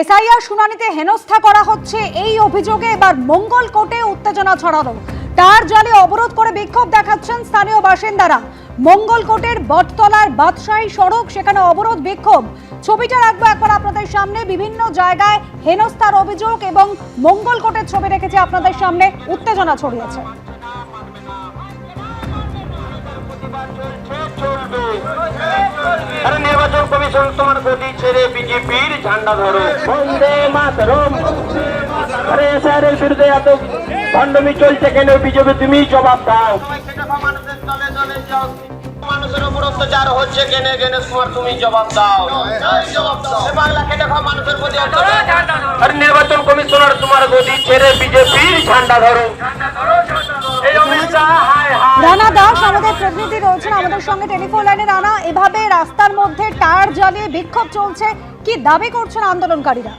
SIR শুনানিতে হেনস্থা করা হচ্ছে এই অভিযোগে। এবার মঙ্গল কোর্টে উত্তেজনা ছড়ানো তার জলে অবরোধ করে বিক্ষোভ দেখাচ্ছেন স্থানীয় বাসিন্দারা। মঙ্গল কোর্টের বটতলার বাদশাহী সড়ক, সেখানে অবরোধ, বিক্ষোভ। ছবিটা রাখব একবার আপনাদের সামনে। বিভিন্ন জায়গায় হেনস্থার অভিযোগ এবং মঙ্গল কোর্টের ছবি রেখেছে আপনাদের সামনে। উত্তেজনা ছড়িয়েছে। আরে নির্বাচন কমিশন তোমার গদি ছেড়ে বিজেপির ঝান্ডা ধরো। বন্দে মাতরম। আরে বিরুদ্ধে এত ভণ্ডমি চলছে কেন? বিজেপি তুমি জবাব দাও। মানুষের উপর অত্যাচার হচ্ছে কেনে? কেনে তোমার তুমি জবাব দাও। এ বাংলা খেটে খাওয়া মানুষের প্রতি। আরে নির্বাচন কমিশনার তোমার গদি ছেড়ে বিজেপির ঝান্ডা ধরো। রানা দাস, আমাদের প্রতিনিধি রয়েছেন আমাদের সঙ্গে টেলিফোন লাইনে রানা, এভাবে রাস্তার মধ্যে জ্বালিয়ে বিক্ষোভ চলছে, কি দাবি করছেন আন্দোলনকারীরা?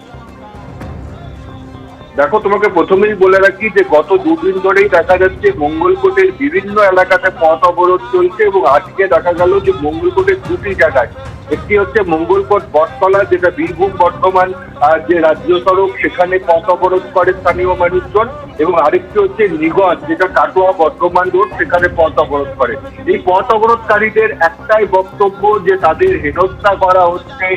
দেখো, তোমাকে প্রথমেই বলে রাখি যে গত দুদিন ধরেই দেখা যাচ্ছে মঙ্গলকোটের বিভিন্ন এলাকাতে পথ অবরোধ চলছে এবং আজকে দেখা গেল যে মঙ্গলকোটের দুটি জায়গায় একটি হচ্ছে মঙ্গলকোট বটতলা, যেটা বীরভূম বর্ধমান যে রাজ্য সড়ক, সেখানে পথ অবরোধ করে স্থানীয় মানুষজন, এবং আরেকটি হচ্ছে নিগঞ্জ, যেটা কাটোয়া বর্ধমান রোড, সেখানে পথ অবরোধ করে। এই পথ অবরোধকারীদের একটাই বক্তব্য যে তাদের হেনস্থা করা হচ্ছে,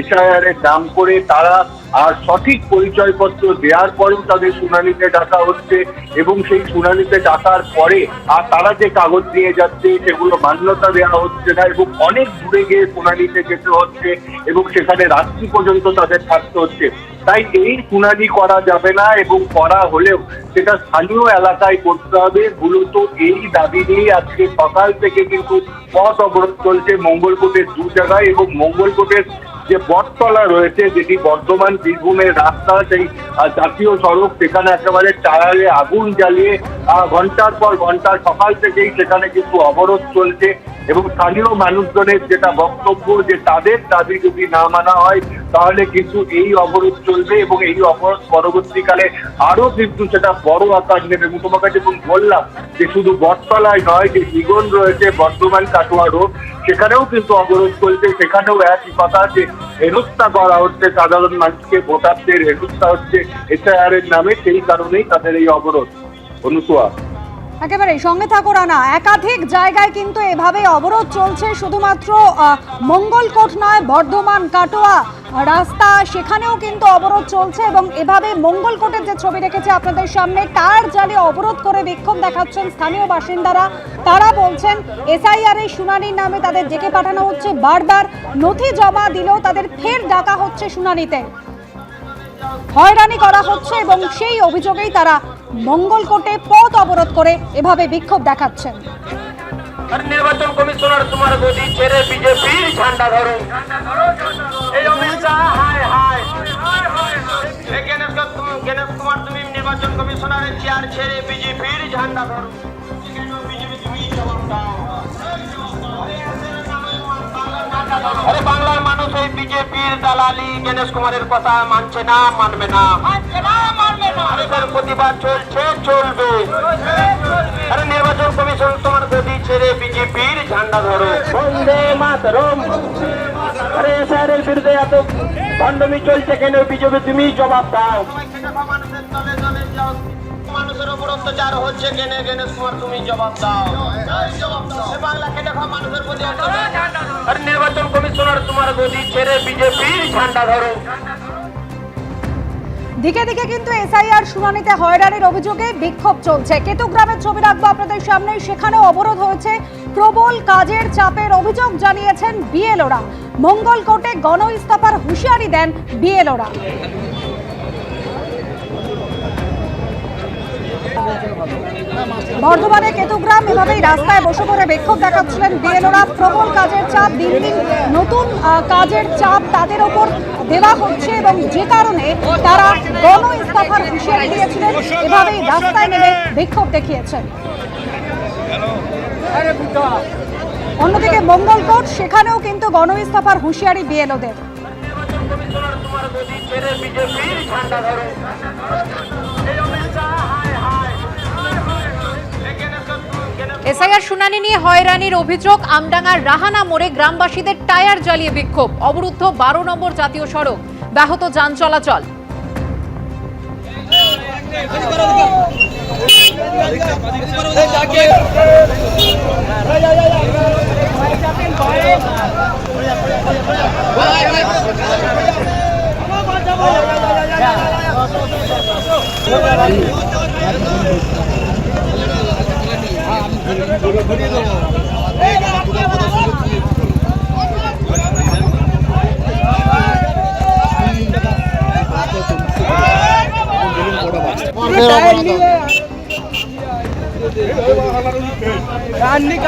এসআইআর এর নাম করে তারা আর সঠিক পরিচয়পত্র দেওয়ার পরেও তাদের শুনানিতে ডাকা হচ্ছে এবং সেই শুনানিতে ডাকার পরে আর তারা যে কাগজ নিয়ে যাচ্ছে সেগুলো মান্যতা দেওয়া হচ্ছে না এবং অনেক দূরে গিয়ে শুনানিতে যেতে হচ্ছে এবং সেখানে রাত্রি পর্যন্ত তাদের থাকতে হচ্ছে। তাই এই শুনানি করা যাবে না এবং করা হলেও সেটা স্থানীয় এলাকায় করতে হবে। মূলত এই দাবি নিয়ে আজকে সকাল থেকে কিন্তু পথ অবরোধ চলছে মঙ্গলকোটের দু জায়গায় এবং মঙ্গলকোটের যে বটতলা রয়েছে, যেটি বর্ধমান বীরভূমের রাস্তা, সেই জাতীয় সড়ক, সেখানে একেবারে টায়ারে আগুন জ্বালিয়ে ঘণ্টার পর ঘণ্টা, সকাল থেকেই সেখানে কিন্তু অবরোধ চলছে এবং স্থানীয় মানুষজনের যেটা বক্তব্য যে তাদের দাবি যদি না মানা হয় তাহলে কিন্তু এই অবরোধ চলবে এবং এই অবরোধ পরবর্তীকালে আরও কিন্তু সেটা বড় আকার নেবে। এবং যেমন বললাম যে শুধু বটতলায় নয়, যে নিগন রয়েছে, বর্ধমান কাটোয়া রোড, সেখানেও কিন্তু অবরোধ চলছে সেখানেও একই কথা যে হেনস্থা করা হচ্ছে সাধারণ মানুষকে, ভোটারদের হেনস্থা হচ্ছে এসআইআর এর নামে, সেই কারণেই তাদের এই অবরোধ। অনুসুয়া। একেবারে, সঙ্গে থাকো রানা। একাধিক জায়গায় কিন্তু এভাবে অবরোধ চলছে, শুধুমাত্র মঙ্গলকোট নয়, বর্ধমান কাটোয়া। রাস্তা, সেখানেও কিন্তু অবরোধ চলছে এবং এভাবে মঙ্গলকোটের যে ছবি রেখেছে আপনাদের সামনে, তার জালে অবরোধ করে বিক্ষোভ দেখাচ্ছেন স্থানীয় বাসিন্দারা। তারা বলছেন, এসআইআর এর শুনানির নামে তাদের ডেকে পাঠানো হচ্ছে। বারবার নথি জমা দিলেও তাদের ফের ডাকা হচ্ছে শুনানিতে। হয়রানি করা হচ্ছে এবং সেই অভিযোগেই তারা মঙ্গলকোটে পথ অবরোধ করে এভাবে বিক্ষোভ দেখাচ্ছেন। আর নির্বাচন কমিশনার তোমার গদি ছেড়ে বিজেপির ঝান্ডা ধরো। এই অমিত শাহ হায়। হায় গণেশ কা- তুমি- গণেশ কুমার তুমি নির্বাচন কমিশনারের চেয়ার ছেড়ে বিজেপির ঝান্ডা ধরো। বিজেপি তুমি জবাব দাও আরে বাংলার মানুষ এই বিজেপির দালালি গণেশ কুমারের কথা মানছে না মানবে না। আরে তার প্রতিবাদ চলছে চলবে। আরে নির্বাচন কমিশন ছেড়ে বিজেপির ঝান্ডা ধরো। বন্দে মাতরম। আরে স্যারের বিরুদ্ধে এত ভণ্ডমি চলছে কেন? বিজেপি তুমি জবাব দাও। মানুষের উপর অত্যাচার হচ্ছে কেনে কেনে তোমার তুমি জবাব দাও। এ বাংলা খেটে খাওয়া মানুষের প্রতি। নির্বাচন কমিশনার তোমার গদি ছেড়ে বিজেপির ঝান্ডা ধরো। দিকে দিকে কিন্তু এসআইআর শুনানিতে হয়রানির অভিযোগে বিক্ষোভ চলছে। কেতুগ্রামের ছবি রাখব আপনাদের সামনে। সেখানে অবরোধ হয়েছে। প্রবল কাজের চাপের অভিযোগ জানিয়েছেন বিএলওরা। মঙ্গল কোর্টে গণ ইস্তফার হুঁশিয়ারি দেন বিএলওরা। বর্ধমানে কেতুগ্রাম এভাবেই রাস্তায় বসে করে বিক্ষোভ দেখাচ্ছিলেন বিএলওরা। প্রবল কাজের চাপ দিন দিন নতুন কাজের চাপ তাদের ওপর দেওয়া হচ্ছে এবং যে কারণে তারা গণ ইস্তফার হুঁশিয়ারি দিয়েছিলেন, এভাবেই রাস্তায় নেমে বিক্ষোভ দেখিয়েছেন। অন্যদিকে মঙ্গলকোট, সেখানেও কিন্তু গণ ইস্তফার হুঁশিয়ারি বিএলওদের। বিজেপির এসআইআর শুনানি নিয়ে হয়রানির অভিযোগ, আমডাঙ্গার রাহানা মোড়ে গ্রামবাসীদের টায়ার জ্বালিয়ে বিক্ষোভ, অবরুদ্ধ বারো নম্বর জাতীয় সড়ক, ব্যাহত যান চলাচল।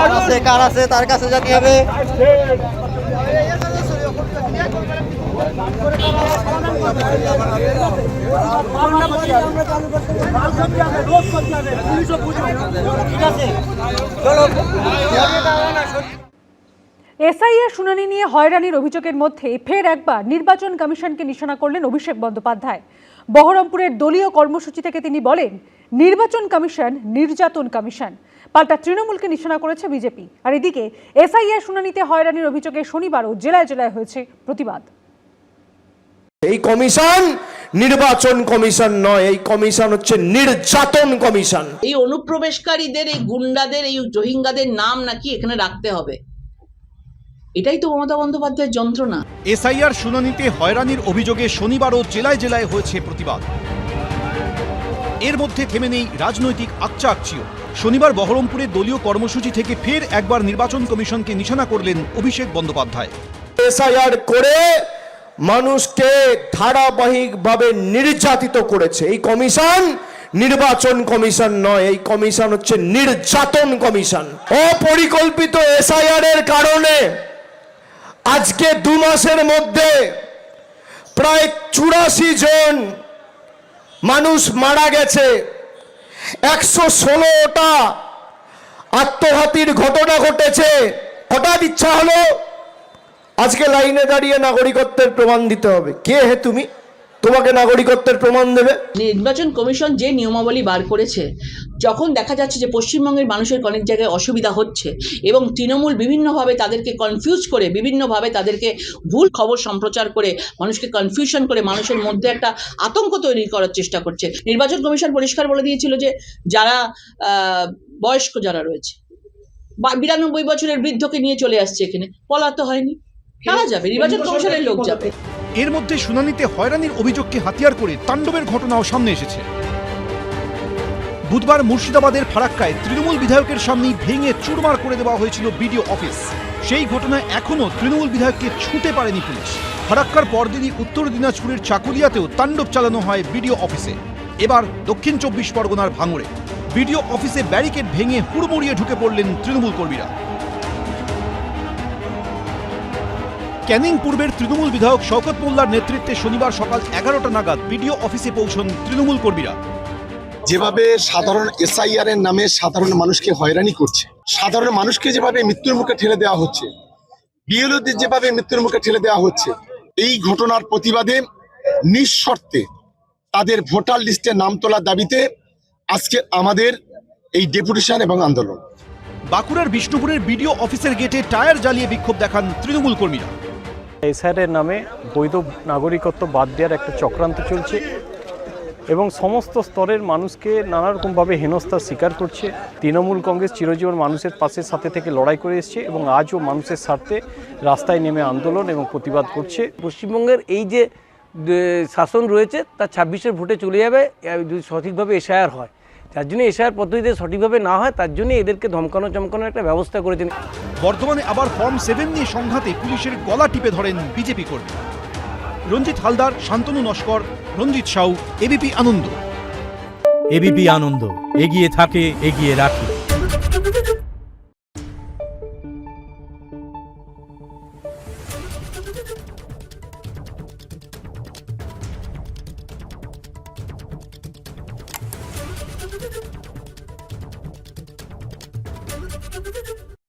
আছে কার আছে তার কাছে জানি হবে? এসআইআর শুনানি নিয়ে হয়রানির অভিযোগের মধ্যে ফের একবার নির্বাচন কমিশনকে নিশানা করলেন অভিষেক বন্দ্যোপাধ্যায়। বহরমপুরের দলীয় কর্মসূচি থেকে তিনি বলেন নির্বাচন কমিশন নির্যাতন কমিশন। পাল্টা তৃণমূলকে নিশানা করেছে বিজেপি। আর এদিকে এসআইআর শুনানিতে হয়রানির অভিযোগে শনিবারও জেলায় জেলায় হয়েছে প্রতিবাদ। এই কমিশন নির্বাচন কমিশন নয় এই কমিশন হচ্ছে নির্যাতন কমিশন। এই অনুপ্রবেশকারীদের এই গুন্ডাদের এই রোহিঙ্গাদের নাম নাকি এখানে রাখতে হবে। এটাই তো মমতা বন্দ্যোপাধ্যায়ের যন্ত্রণা। এসআইআর শুনানিতে হয়রানির অভিযোগে শনিবারও জেলায় জেলায় হয়েছে প্রতিবাদ। এর মধ্যে থেমে নেই রাজনৈতিক আকচাকচিও। শনিবার বহরমপুরে দলীয় কর্মসূচি থেকে ফের একবার নির্বাচন কমিশনকে নিশানা করলেন অভিষেক বন্দ্যোপাধ্যায়। এসআইআর করে মানুষকে ধারাবাহিকভাবে নির্যাতিত করেছে। এই কমিশন নির্বাচন কমিশন নয় এই কমিশন হচ্ছে নির্যাতন কমিশন। অপরিকল্পিত এসআইআর এর কারণে আজকে দু মাসের মধ্যে প্রায় চুরাশি জন মানুষ মারা গেছে। একশো ষোলোটা আত্মঘাতীর ঘটনা ঘটেছে। হঠাৎ ইচ্ছা হলো? আজকে লাইনে দাঁড়িয়ে নাগরিকত্বের প্রমাণ দিতে হবে। কে হে তুমি? তোমাকে নাগরিকত্বের প্রমাণ দেবে। নির্বাচন কমিশন যে নিয়মাবলী বার করেছে, যখন দেখা যাচ্ছে যে পশ্চিমবঙ্গের মানুষের অনেক জায়গায় অসুবিধা হচ্ছে এবং তৃণমূল বিভিন্নভাবে তাদেরকে কনফিউজ করে, বিভিন্নভাবে তাদেরকে ভুল খবর সম্প্রচার করে, মানুষকে কনফিউশন করে, মানুষের মধ্যে একটা আতঙ্ক তৈরি করার চেষ্টা করছে। নির্বাচন কমিশন পরিষ্কার বলে দিয়েছিল যে যারা বয়স্ক যারা রয়েছে বিরানব্বই বছরের বৃদ্ধকে নিয়ে চলে আসছে এখানে বলা তো হয়নি কারা যাবে, নির্বাচন কমিশনের লোক যাবে। এর মধ্যে শুনানিতে হয়রানির অভিযোগকে হাতিয়ার করে তাণ্ডবের ঘটনাও সামনে এসেছে। বুধবার মুর্শিদাবাদের ফারাক্কায় তৃণমূল বিধায়কের সামনেই ভেঙে চুরমার করে দেওয়া হয়েছিল বিডিও অফিস। সেই ঘটনায় এখনও তৃণমূল বিধায়ককে ছুঁতে পারেনি পুলিশ। ফারাক্কার পরদিনই উত্তর দিনাজপুরের চাকুলিয়াতেও তাণ্ডব চালানো হয় বিডিও অফিসে। এবার দক্ষিণ চব্বিশ পরগনার ভাঙড়ে। বিডিও অফিসে ব্যারিকেড ভেঙে হুড়মুড়িয়ে ঢুকে পড়লেন তৃণমূল কর্মীরা। ক্যানিং পূর্বের তৃণমূল বিধায়ক শওকত মোল্লার নেতৃত্বে শনিবার সকাল এগারোটা নাগাদ বিডিও অফিসে পৌঁছন তৃণমূল কর্মীরা। যেভাবে সাধারণ এসআইআর এর নামে সাধারণ মানুষকে হয়রানি করছে সাধারণ মানুষকে যেভাবে মৃত্যুর মুখে ঠেলে দেওয়া হচ্ছে বিএলওদের যেভাবে মৃত্যুর মুখে ঠেলে দেওয়া হচ্ছে এই ঘটনার প্রতিবাদে নিঃশর্তে তাদের ভোটার লিস্টে নাম তোলার দাবিতে আজকে আমাদের এই ডেপুটেশন এবং আন্দোলন। বাঁকুড়ার বিষ্ণুপুরের বিডিও অফিসের গেটে টায়ার জ্বালিয়ে বিক্ষোভ দেখান তৃণমূল কর্মীরা। এসআরের নামে বৈধ নাগরিকত্ব বাদ দেওয়ার একটা চক্রান্ত চলছে এবং সমস্ত স্তরের মানুষকে নানা রকমভাবে হেনস্থার শিকার করছে। তৃণমূল কংগ্রেস চিরজীবন মানুষের পাশে সাথে থেকে লড়াই করে এসছে এবং আজও মানুষের স্বার্থে রাস্তায় নেমে আন্দোলন এবং প্রতিবাদ করছে। পশ্চিমবঙ্গের এই যে শাসন রয়েছে, তা ছাব্বিশের ভোটে চলে যাবে যদি সঠিকভাবে এসআইআর হয়। যার জন্য এসআইআর পদ্ধতিতে সঠিকভাবে না হয়, তার জন্য এদেরকে ধমকানো চমকানোর একটা ব্যবস্থা করেছেন। বর্তমানে আবার ফর্ম সেভেন নিয়ে সংঘাতে পুলিশের গলা টিপে ধরেন বিজেপি কর্মী। রঞ্জিত হালদার, শান্তনু নস্কর, রঞ্জিত সাউ, এবিপি আনন্দ। এবিপি আনন্দ, এগিয়ে থাকে, এগিয়ে রাখে।